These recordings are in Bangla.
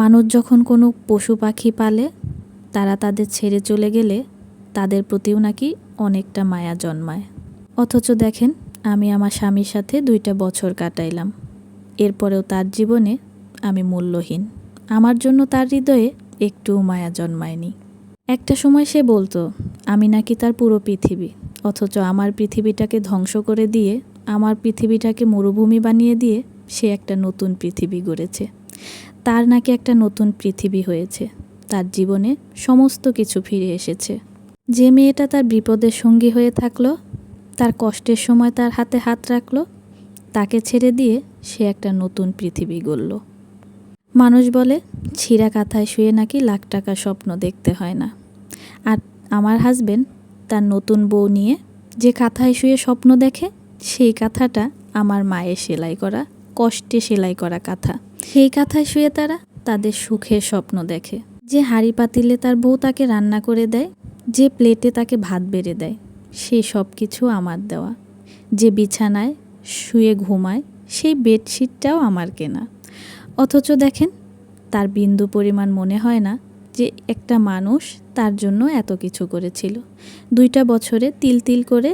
মানুষ যখন কোনো পশু পাখি পালে, তারা তাদের ছেড়ে চলে গেলে তাদের প্রতিও নাকি অনেকটা মায়া জন্মায়। অথচ দেখেন, আমি আমার স্বামীর সাথে দুইটা বছর কাটাইলাম। এরপরেও তার জীবনে আমি মূল্যহীন। আমার জন্য তার হৃদয়ে একটুও মায়া জন্মায়নি। একটা সময় সে বলতো, আমি নাকি তার পুরো পৃথিবী। অথচ আমার পৃথিবীটাকে ধ্বংস করে দিয়ে, আমার পৃথিবীটাকে মরুভূমি বানিয়ে দিয়ে সে একটা নতুন পৃথিবী গড়েছে। তার নাকি একটা নতুন পৃথিবী হয়েছে। তার জীবনে সমস্ত কিছু ফিরে এসেছে। যে মেয়েটা তার বিপদের সঙ্গী হয়ে থাকল, তার কষ্টের সময় তার হাতে হাত রাখল, তাকে ছেড়ে দিয়ে সে একটা নতুন পৃথিবী গড়ল। মানুষ বলে, ছিঁড়া কাঁথায় শুয়ে নাকি লাখ টাকা স্বপ্ন দেখতে হয় না। আর আমার হাজবেন্ড তার নতুন বউ নিয়ে যে কাঁথায় শুয়ে স্বপ্ন দেখে, সেই কাঁথাটা আমার মায়ের সেলাই করা কষ্টে সেলাই করা কাঁথা। সেই কাঁথায় শুয়ে তারা তাদের সুখের স্বপ্ন দেখে। যে হাঁড়ি পাতিলে তার বউ তাকে রান্না করে দেয়, যে প্লেটে তাকে ভাত বেড়ে দেয় সেই সব কিছু আমার দেওয়া। যে বিছানায় শুয়ে ঘুমায়, সেই বেডশিটটাও আমার কেনা। অথচ দেখেন, তার বিন্দু পরিমাণ মনে হয় না যে একটা মানুষ তার জন্য এত কিছু করেছিল। দুইটা বছরে তিল তিল করে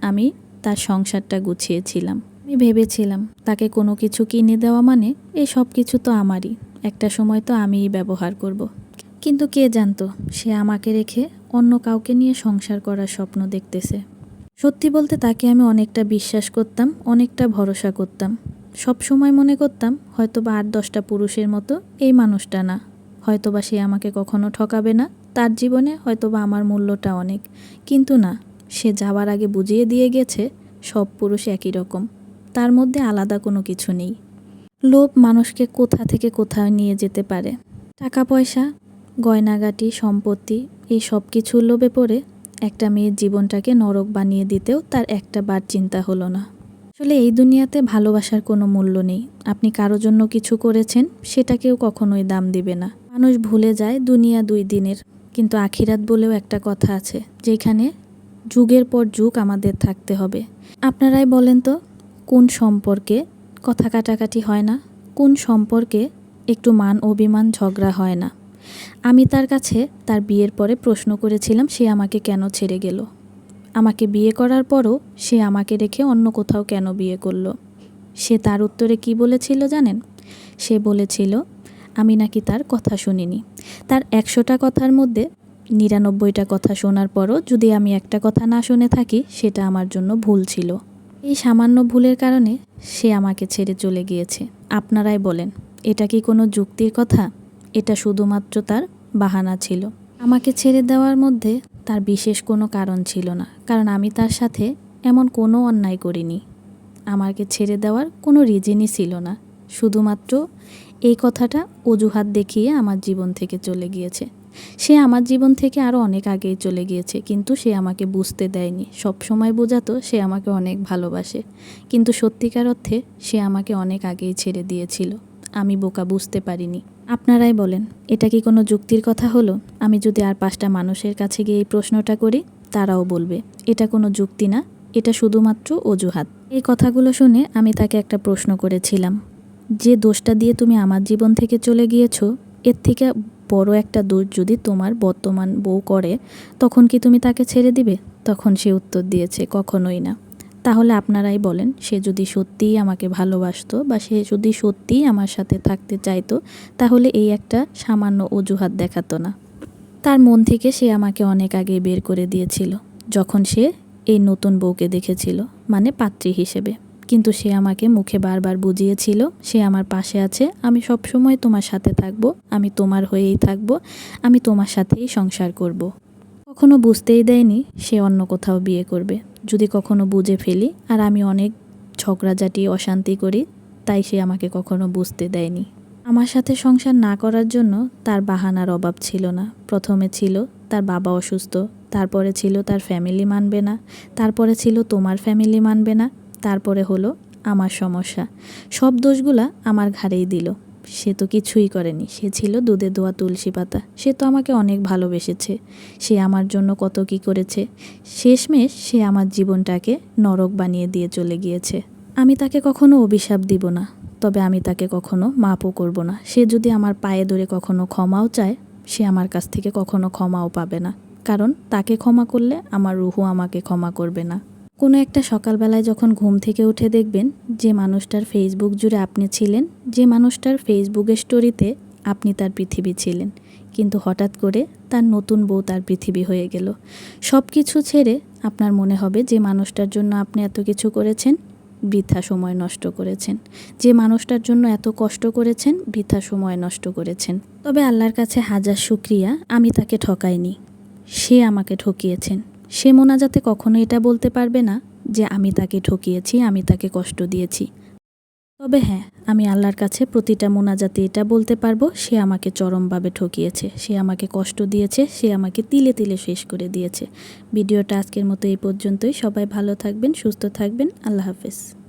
আমি তার সংসারটা গুছিয়েছিলাম। আমি ভেবেছিলাম, তাকে কোনো কিছু কিনে দেওয়া মানে এই সব কিছু তো আমারই। একটা সময় তো আমিই ব্যবহার করব। কিন্তু কে জানতো, সে আমাকে রেখে অন্য কাউকে নিয়ে সংসার করার স্বপ্ন দেখতেছে। সত্যি বলতে তাকে আমি অনেকটা বিশ্বাস করতাম, অনেকটা ভরসা করতাম। সব সময় মনে করতাম, হয়তোবা আট দশটা পুরুষের মতো এই মানুষটা না। হয়তোবা সে আমাকে কখনো ঠকাবে না, তার জীবনে হয়তোবা আমার মূল্যটা অনেক। কিন্তু না, সে যাওয়ার আগে বুঝিয়ে দিয়ে গেছে, সব পুরুষ একই রকম। তার মধ্যে আলাদা কোনো কিছু নেই। লোভ মানুষকে কোথা থেকে কোথায় নিয়ে যেতে পারে? টাকা পয়সা গয়নাগাটি, সম্পত্তি, এই সব কিছুর লোভে পড়ে একটা মেয়ের জীবনটাকে নরক বানিয়ে দিতেও তার একটা বার চিন্তা হলো না। আসলে এই দুনিয়াতে ভালোবাসার কোনো মূল্য নেই। আপনি কারও জন্য কিছু করেছেন, সেটা কেউ কখনোই দাম দিবে না। মানুষ ভুলে যায় দুনিয়া দুই দিনের। কিন্তু আখিরাত বলেও একটা কথা আছে, যেখানে যুগের পর যুগ আমাদের থাকতে হবে। আপনারাই বলেন তো কোন সম্পর্কে কথা কাটাকাটি হয় না, কোন সম্পর্কে একটু মান অভিমান ঝগড়া হয় না। আমি তার কাছে তার বিয়ের পরে প্রশ্ন করেছিলাম, সে আমাকে কেন ছেড়ে গেল? আমাকে বিয়ে করার পরও সে আমাকে রেখে অন্য কোথাও কেন বিয়ে করল? সে তার উত্তরে কি বলেছিল জানেন? সে বলেছিল, আমি নাকি তার কথা শুনিনি। তার একশোটা কথার মধ্যে নিরানব্বইটা কথা শোনার পরও যদি আমি একটা কথা না শুনে থাকি, সেটা আমার জন্য ভুল ছিল। এই সামান্য ভুলের কারণে সে আমাকে ছেড়ে চলে গিয়েছে। আপনারাই বলেন, এটা কি কোনো যুক্তির কথা? এটা শুধুমাত্র তার বাহানা ছিল। আমাকে ছেড়ে দেওয়ার মধ্যে তার বিশেষ কোনো কারণ ছিল না, কারণ আমি তার সাথে এমন কোনো অন্যায় করিনি। আমাকে ছেড়ে দেওয়ার কোনো রিজনই ছিল না। শুধুমাত্র এই কথাটা অজুহাত দেখিয়ে আমার জীবন থেকে চলে গিয়েছে। সে আমার জীবন থেকে আরও অনেক আগেই চলে গিয়েছে, কিন্তু সে আমাকে বুঝতে দেয়নি। সব সময় বোঝাতো সে আমাকে অনেক ভালোবাসে, কিন্তু সত্যিকার অর্থে সে আমাকে অনেক আগেই ছেড়ে দিয়েছিল। আমি বোকা বুঝতে পারিনি। আপনারাই বলেন, এটা কি কোনো যুক্তির কথা হলো? আমি যদি আর পাঁচটা মানুষের কাছে গিয়ে এই প্রশ্নটা করি, তারাও বলবে, এটা কোনো যুক্তি না, এটা শুধুমাত্র অজুহাত। এই কথাগুলো শুনে আমি তাকে একটা প্রশ্ন করেছিলাম, যে দোষটা দিয়ে তুমি আমার জীবন থেকে চলে গিয়েছো, এর থেকে বড় একটা দোষ যদি তোমার বর্তমান বউ করে, তখন কি তুমি তাকে ছেড়ে দিবে? তখন সে উত্তর দিয়েছে, কখনোই না। তাহলে আপনারাই বলেন, সে যদি সত্যিই আমাকে ভালোবাসতো বা সে যদি সত্যিই আমার সাথে থাকতে চাইতো, তাহলে এই একটা সামান্য অজুহাত দেখাতো না। তার মন থেকে সে আমাকে অনেক আগে বের করে দিয়েছিল, যখন সে এই নতুন বউকে দেখেছিল মানে পাত্রী হিসেবে। কিন্তু সে আমাকে মুখে বারবার বুঝিয়েছিল, সে আমার পাশে আছে, আমি সব সময় তোমার সাথে থাকব, আমি তোমার হয়েই থাকব, আমি তোমার সাথেই সংসার করব। কখনো বুঝতেই দেয়নি, সে অন্য কোথাও বিয়ে করবে। যদি কখনো বুঝে ফেলি, আর আমি অনেক ঝগড়াঝাটি, অশান্তি করি, তাই সে আমাকে কখনো বুঝতে দেয়নি। আমার সাথে সংসার না করার জন্য তার বাহানার অভাব ছিল না। প্রথমে ছিল, তার বাবা অসুস্থ, তারপরে ছিল তার ফ্যামিলি মানবে না, তারপরে ছিল তোমার ফ্যামিলি মানবে না। তারপরে হলো আমার সমস্যা। সব দোষগুলা আমার ঘাড়েই দিল। সে তো কিছুই করেনি। সে ছিল দুধে দোয়া তুলসী পাতা। সে তো আমাকে অনেক ভালোবেসেছে। সে আমার জন্য কত কি করেছে। শেষমেশ সে আমার জীবনটাকে নরক বানিয়ে দিয়ে চলে গিয়েছে। আমি তাকে কখনো অভিশাপ দিব না। তবে আমি তাকে কখনো মাপও করব না। সে যদি আমার পায়ে ধরে কখনো ক্ষমাও চায়, সে আমার কাছ থেকে কখনো ক্ষমাও পাবে না। কারণ তাকে ক্ষমা করলে আমার রুহু আমাকে ক্ষমা করবে না। কোনো একটা সকালবেলায় যখন ঘুম থেকে উঠে দেখবেন যে মানুষটার ফেসবুক জুড়ে আপনি ছিলেন, যে মানুষটার ফেসবুকের স্টোরিতে আপনি তার পৃথিবী ছিলেন। কিন্তু হঠাৎ করে তার নতুন বউ তার পৃথিবী হয়ে গেল। সব কিছু ছেড়ে আপনার মনে হবে যে মানুষটার জন্য আপনি এত কিছু করেছেন, বৃথা সময় নষ্ট করেছেন। যে মানুষটার জন্য এত কষ্ট করেছেন, বৃথা সময় নষ্ট করেছেন। তবে আল্লাহর কাছে হাজার শুক্রিয়া, আমি তাকে ঠকাইনি। সে আমাকে ঠকিয়েছেন। সে মোনাজাতে কখনো এটা বলতে পারবে না যে আমি তাকে ঠকিয়েছি, আমি তাকে কষ্ট দিয়েছি। তবে হ্যাঁ আমি আল্লাহর কাছে প্রতিটা মোনাজাতে এটা বলতে পারব, সে আমাকে চরমভাবে ঠকিয়েছে, সে আমাকে কষ্ট দিয়েছে, সে আমাকে তিলে তিলে শেষ করে দিয়েছে। ভিডিওটা আজকের মতো এই পর্যন্তই। সবাই ভালো থাকবেন, সুস্থ থাকবেন। আল্লাহ হাফেজ।